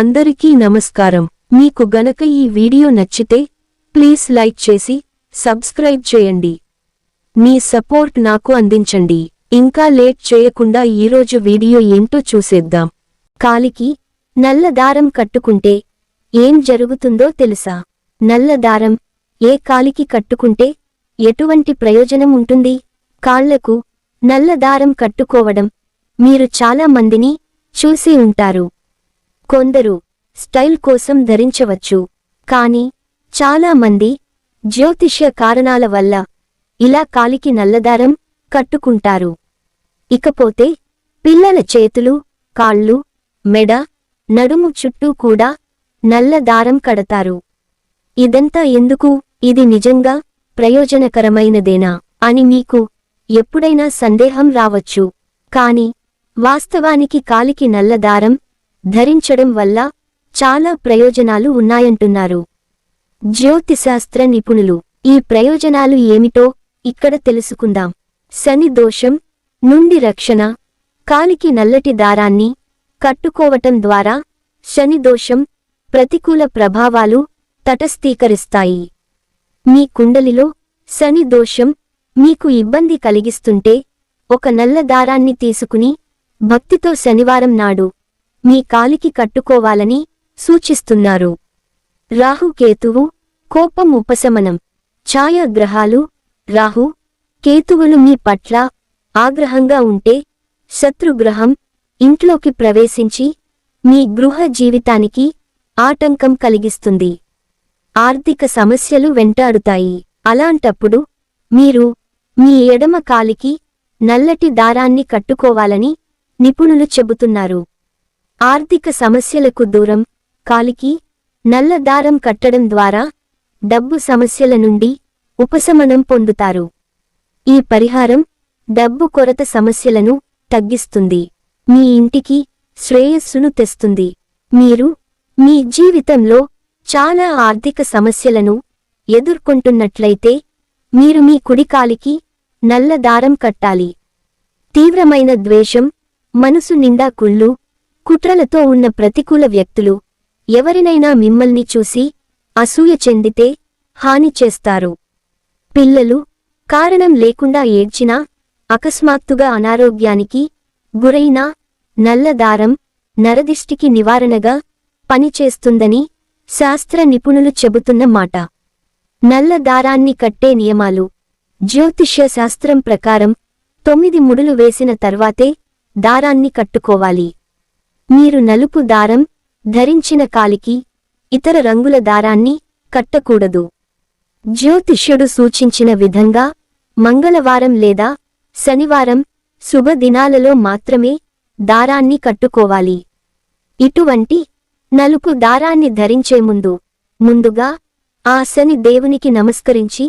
అందరికీ నమస్కారం. మీకు గనక ఈ వీడియో నచ్చితే ప్లీజ్ లైక్ చేసి సబ్స్క్రైబ్ చేయండి. మీ సపోర్ట్ నాకు అందించండి. ఇంకా లేట్ చేయకుండా ఈరోజు వీడియో ఏంటో చూసేద్దాం. కాలికి నల్ల దారం కట్టుకుంటే ఏం జరుగుతుందో తెలుసా? నల్ల దారం ఏ కాలికి కట్టుకుంటే ఎటువంటి ప్రయోజనం ఉంటుంది? కాళ్ళకు నల్ల దారం కట్టుకోవడం మీరు చాలా మందిని చూసి ఉంటారు. కొందరు స్టైల్ కోసం ధరించవచ్చు. కాని చాలా మంది జ్యోతిష్య కారణాల వల్ల ఇలా కాలికి నల్లదారం కట్టుకుంటారు. ఇకపోతే పిల్లల చేతులు కాళ్ళు మెడ నడుము చుట్టూ కూడా నల్ల దారం కడతారు. ఇదంతా ఎందుకు? ఇది నిజంగా ప్రయోజనకరమైనదేనా? అని మీకు ఎప్పుడైనా సందేహం రావచ్చు. కాని వాస్తవానికి కాలికి నల్ల దారం ధరించడం వల్ల చాలా ప్రయోజనాలు ఉన్నాయంటున్నారు. జ్యోతిశాస్త్ర నిపుణులు ఈ ప్రయోజనాలు ఏమిటో ఇక్కడ తెలుసుకుందాం. శని దోషం నుండి రక్షణ కాలికి నల్లటి దారాన్ని కట్టుకోవటం ద్వారా శని దోషం ప్రతికూల ప్రభావాలు తటస్థీకరిస్తాయి. మీ కుండలిలో శని దోషం మీకు ఇబ్బంది కలిగిస్తుంటే ఒక నల్ల దారాన్ని తీసుకుని భక్తితో శనివారం నాడు మీ కాలికి కట్టుకోవాలని సూచిస్తున్నారు. రాహుకేతువు కోపం ఉపశమనం. ఛాయాగ్రహాలు రాహు కేతువులు మీ పట్ల ఆగ్రహంగా ఉంటే శత్రుగ్రహం ఇంట్లోకి ప్రవేశించి మీ గృహ జీవితానికి ఆటంకం కలిగిస్తుంది. ఆర్థిక సమస్యలు వెంటాడుతాయి. అలాంటప్పుడు మీరు మీ ఎడమ కాలికి నల్లటి దారాన్ని కట్టుకోవాలని నిపుణులు చెబుతున్నారు. ఆర్థిక సమస్యలకు దూరం కాలికి నల్ల దారం కట్టడం ద్వారా డబ్బు సమస్యల నుండి ఉపశమనం పొందుతారు. ఈ పరిహారం డబ్బు కొరత సమస్యలను తగ్గిస్తుంది. మీ ఇంటికి శ్రేయస్సును తెస్తుంది. మీరు మీ జీవితంలో చాలా ఆర్థిక సమస్యలను ఎదుర్కొంటున్నట్లయితే మీరు మీ కుడికాలికి నల్ల దారం కట్టాలి. తీవ్రమైన ద్వేషం మనసు నిండా కుళ్ళు కుట్రలతో ఉన్న ప్రతికూల వ్యక్తులు ఎవరినైనా మిమ్మల్ని చూసి అసూయ చెందితే హాని చేస్తారు. పిల్లలు కారణం లేకుండా ఏడ్చినా అకస్మాత్తుగా అనారోగ్యానికి గురైనా నల్లదారం నరదిష్టికి నివారణగా పనిచేస్తుందని శాస్త్ర నిపుణులు చెబుతున్న మాట. నల్ల దారాన్ని కట్టే నియమాలు జ్యోతిష్య శాస్త్రం ప్రకారం తొమ్మిది ముడులు వేసిన తర్వాతే దారాన్ని కట్టుకోవాలి. మీరు నలుపు దారం ధరించిన కాలికి ఇతర రంగుల దారాన్ని కట్టకూడదు. జ్యోతిష్యుడు సూచించిన విధంగా మంగళవారం లేదా శనివారం శుభదినాలలో మాత్రమే దారాన్ని కట్టుకోవాలి. ఇటువంటి నలుపు దారాన్ని ధరించే ముందు ముందుగా ఆ శని దేవునికి నమస్కరించి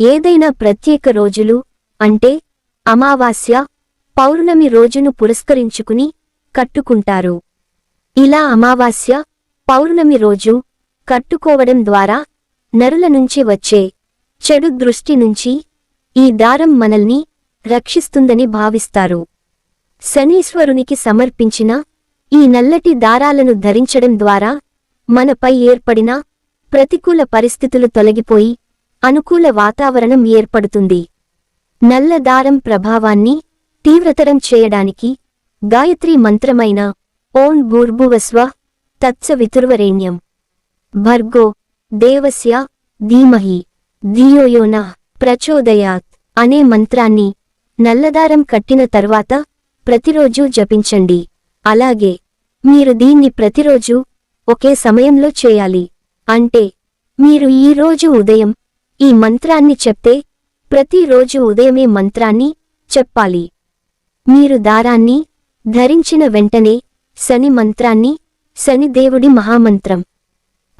ఏదైనా ప్రత్యేక రోజులు అంటే అమావాస్య పౌర్ణమి రోజును పురస్కరించుకుని కట్టుకుంటారు. ఇలా అమావాస్య పౌర్ణమి రోజు కట్టుకోవడం ద్వారా నరుల నుంచి వచ్చే చెడు దృష్టి నుంచి ఈ దారం మనల్ని రక్షిస్తుందని భావిస్తారు. శనీశ్వరునికి సమర్పించిన ఈ నల్లటి దారాలను ధరించడం ద్వారా మనపై ఏర్పడిన ప్రతికూల పరిస్థితులు తొలగిపోయి అనుకూల వాతావరణం ఏర్పడుతుంది. నల్ల దారం ప్రభావాన్ని తీవ్రతరం చేయడానికి గాయత్రి మంత్రమైన ఓం భూర్భువస్వ తత్సవితుర్వరేణ్యం. భర్గో దేవస్య ధీమహి ధియోయోన ప్రచోదయాత్ అనే మంత్రాన్ని నల్లదారం కట్టిన తర్వాత ప్రతిరోజూ జపించండి. అలాగే మీరు దీన్ని ప్రతిరోజు ఒకే సమయంలో చేయాలి. అంటే మీరు ఈ రోజు ఉదయం ఈ మంత్రాన్ని చెప్తే ప్రతిరోజు ఉదయమే మంత్రాన్ని చెప్పాలి. మీరు దారాన్ని ధరించిన వెంటనే శని మంత్రాన్ని శనిదేవుడి మహామంత్రం.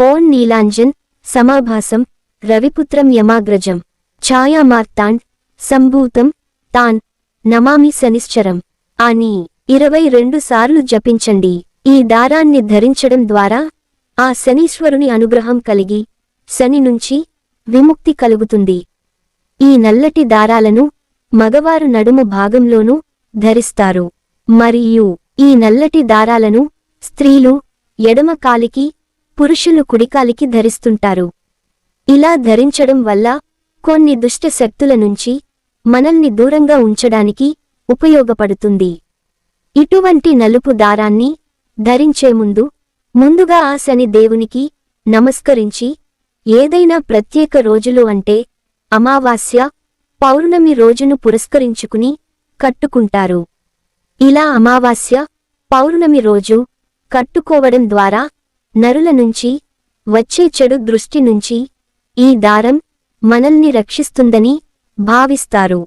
ఓం నీలాంజన్ సమాభాసం రవిపుత్రం యమాగ్రజం. ఛాయామార్తాండ్ సంభూతం తాన్ నమామి శనిశ్చరం. అని ఇరవై రెండు సార్లు జపించండి. ఈ దారాన్ని ధరించడం ద్వారా ఆ శనీశ్వరుని అనుగ్రహం కలిగి శని నుంచి విముక్తి కలుగుతుంది. ఈ నల్లటి దారాలను మగవారు నడుము భాగంలోనూ ధరిస్తారు. మరియు ఈ నల్లటి దారాలను స్త్రీలు ఎడమ కాలికి పురుషులు కుడికాలికి ధరిస్తుంటారు. ఇలా ధరించడం వల్ల కొన్ని దుష్ట శక్తుల నుంచి మనల్ని దూరంగా ఉంచడానికి ఉపయోగపడుతుంది. ఇటువంటి నలుపు దారాన్ని ధరించే ముందు ముందుగా ఆ శని దేవునికి నమస్కరించి ఏదైనా ప్రత్యేక రోజులు అంటే అమావాస్య పౌర్ణమి రోజును పురస్కరించుకుని కట్టుకుంటారు. ఇలా అమావాస్య పౌర్ణమి రోజు కట్టుకోవడం ద్వారా నరుల నుంచి వచ్చే చెడు దృష్టి నుంచి ఈ దారం మనల్ని రక్షిస్తుందని భావిస్తారు.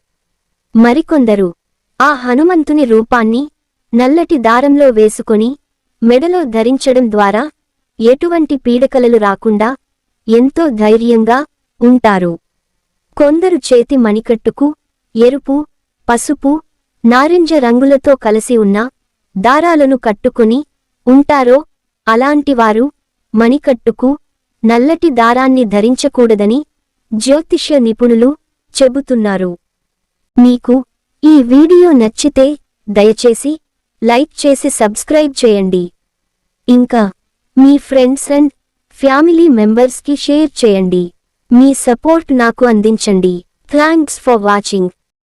మరికొందరు ఆ హనుమంతుని రూపాన్ని నల్లటి దారంలో వేసుకొని మెడలో ధరించడం ద్వారా ఎటువంటి పీడకలలు రాకుండా ఎంతో ధైర్యంగా ఉంటారు. కొందరు చేతి మణికట్టుకు ఎరుపు పసుపు నారింజ రంగులతో కలిసి ఉన్న దారాలను కట్టుకుని ఉంటారో? అలాంటివారు మణికట్టుకు నల్లటి దారాన్ని ధరించకూడదని జ్యోతిష్య నిపుణులు చెబుతున్నారు. మీకు ఈ వీడియో నచ్చితే దయచేసి లైక్ చేసి సబ్స్క్రైబ్ చేయండి. ఇంకా మీ ఫ్రెండ్స్ అండ్ ఫ్యామిలీ మెంబర్స్కి షేర్ చేయండి. మీ సపోర్ట్ నాకు అందించండి. Thanks for watching.